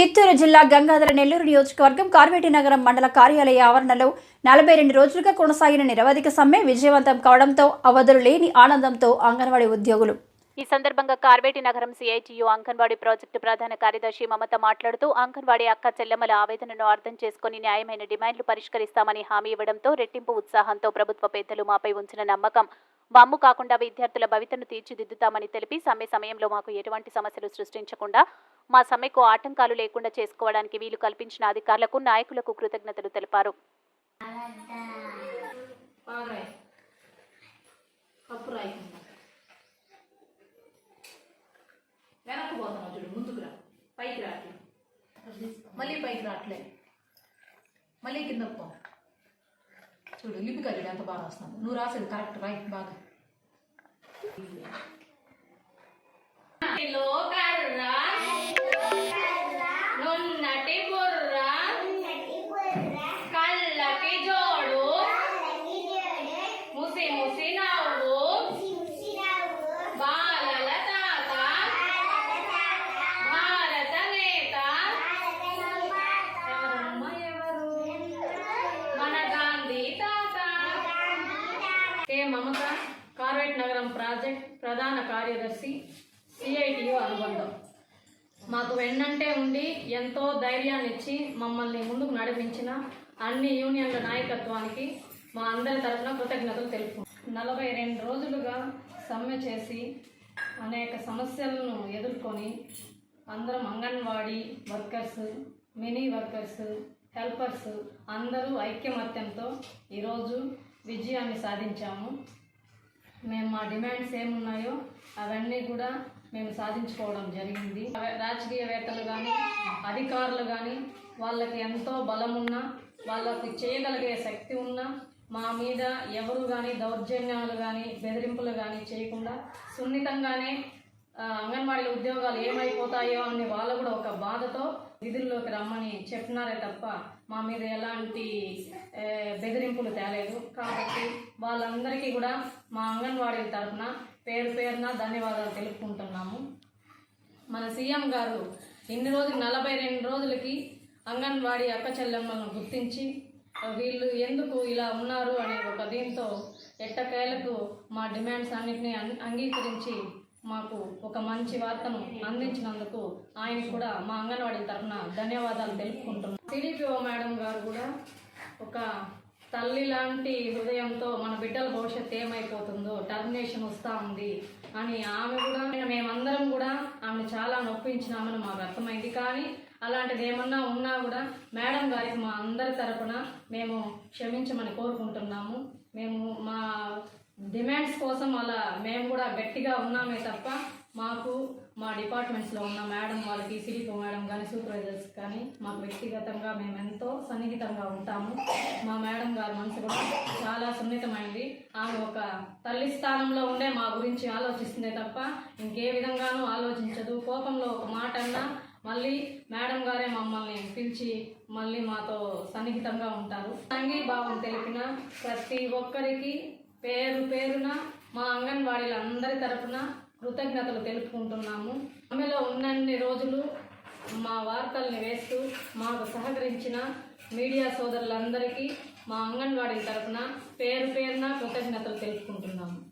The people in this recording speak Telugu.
చిత్తూరు జిల్లా గంగాధర నెల్లూరు నియోజకవర్గం కార్వేటి నగరం మండల కార్యాలయ ఆవరణలో నలభై రెండు రోజులుగా కొనసాగిన నిరవధిక సమ్మె విజయవంతం కావడంతో అవధులు లేని ఆనందంతో అంగన్వాడీ ఉద్యోగులు. ఈ సందర్భంగా కార్వేటి నగరం సిఐటియు అంగన్వాడీ ప్రాజెక్టు ప్రధాన కార్యదర్శి మమత మాట్లాడుతూ అంగన్వాడీ అక్క చెల్లెమ్మల ఆవేదనను అర్థం చేసుకుని న్యాయమైన డిమాండ్లు పరిష్కరిస్తామని హామీ ఇవ్వడంతో రెట్టింపు ఉత్సాహంతో ప్రభుత్వ పెద్దలు మాపై ఉంచిన నమ్మకం. బమ్ము కాకుండా విద్యార్థుల భవితను తీర్చిదిద్దుతామని తెలిపి సమ్మె సమయంలో మాకు ఎటువంటి సమస్యలు సృష్టించకుండా మా సమ్మెకు ఆటంకాలు లేకుండా చేసుకోవడానికి వీలు కల్పించిన అధికారులకు నాయకులకు కృతజ్ఞతలు తెలిపారు. చూడు ముందుకు రా పైకి రాట్లే మళ్ళీ పైకి రాట్లే మళ్ళీ కిందకు పో. చూడు లిపిక చూడు ఎంత బాగా రాస్తున్నావు. నువ్వు రాసేది కరెక్ట్ రాయి బాగా. కే మమత కార్వేట్ నగరం ప్రాజెక్ట్ ప్రధాన కార్యదర్శి సిఐటియు అనుబంధం. మాకు వెన్నంటే ఉండి ఎంతో ధైర్యాన్ని ఇచ్చి మమ్మల్ని ముందుకు నడిపించిన అన్ని యూనియన్ల నాయకత్వానికి మా అందరి తరఫున కృతజ్ఞతలు తెలుపు నలభై రెండు రోజులుగా సమ్మె చేసి అనేక సమస్యలను ఎదుర్కొని అందరం anganwadi workers mini workers helpers అందరూ ఐక్యమత్యంతో ఈరోజు విజయాన్ని సాధించాము. మేము మా డిమాండ్స్ ఏమున్నాయో అవన్నీ కూడా మేము సాధించుకోవడం జరిగింది. రాజకీయవేత్తలు కానీ అధికారులు కానీ వాళ్ళకి ఎంతో బలం ఉన్నా వాళ్ళకి చేయగలిగే శక్తి ఉన్నా మా మీద ఎవరు కానీ దౌర్జన్యాలు కానీ బెదిరింపులు కానీ చేయకుండా సున్నితంగానే అంగన్వాడీల ఉద్యోగాలు ఏమైపోతాయో అని వాళ్ళు కూడా ఒక బాధతో విధుల్లోకి రమ్మని చెప్పినారే తప్ప మా మీద ఎలాంటి బెదిరింపులు తేలేదు. కాబట్టి వాళ్ళందరికీ కూడా మా అంగన్వాడీ తరఫున పేరు పేరున ధన్యవాదాలు తెలుపుకుంటున్నాము. మన సీఎం గారు ఇన్ని రోజులు నలభై రెండు రోజులకి అంగన్వాడీ అక్క చెల్లెమ్మలను గుర్తించి వీళ్ళు ఎందుకు ఇలా ఉన్నారు అనే ఒక దీంతో ఎట్టకేలకు మా డిమాండ్స్ అన్నిటిని అంగీకరించి మాకు ఒక మంచి వార్తను అందించినందుకు ఆయన కూడా మా అంగన్వాడీ తరఫున ధన్యవాదాలు తెలుపుకుంటున్నాం. టీడీపీఓ మేడం గారు కూడా ఒక తల్లి లాంటి హృదయంతో మన బిడ్డల భవిష్యత్తు ఏమైపోతుందో టర్మినేషన్ వస్తూ ఉంది అని ఆమె కూడా మేమందరం కూడా ఆమె చాలా నొప్పించినామని మాకు అర్థమైంది. కానీ అలాంటిది ఏమన్నా ఉన్నా కూడా మేడం గారికి మా అందరి తరపున మేము క్షమించమని కోరుకుంటున్నాము. మేము మా డిమాండ్స్ కోసం అలా మేము కూడా గట్టిగా ఉన్నామే తప్ప మాకు మా డిపార్ట్మెంట్స్లో ఉన్న మేడం వాళ్ళకి సిడిపో మేడం కానీ సూపర్వైజర్స్ కానీ మాకు వ్యక్తిగతంగా మేము ఎంతో సన్నిహితంగా ఉంటాము. మా మేడం గారి మనసు కూడా చాలా సున్నితమైంది. ఆమె ఒక తల్లి స్థానంలో ఉండే మా గురించి ఆలోచిస్తుందే తప్ప ఇంకే విధంగానూ ఆలోచించదు. కోపంలో ఒక మాట అన్నా మళ్ళీ మేడం గారే మమ్మల్ని పిలిచి మళ్ళీ మాతో సన్నిహితంగా ఉంటారు. సంఘీభావం తెలిపిన ప్రతి ఒక్కరికి పేరు పేరున మా అంగన్వాడీల అందరి తరపున కృతజ్ఞతలు తెలుపుకుంటున్నాము. ఆమెలో ఉన్నన్ని రోజులు మా వార్తల్ని వేస్తూ మాకు సహకరించిన మీడియా సోదరులందరికీ మా అంగన్వాడీ తరఫున పేరు పేరున కృతజ్ఞతలు తెలుపుకుంటున్నాము.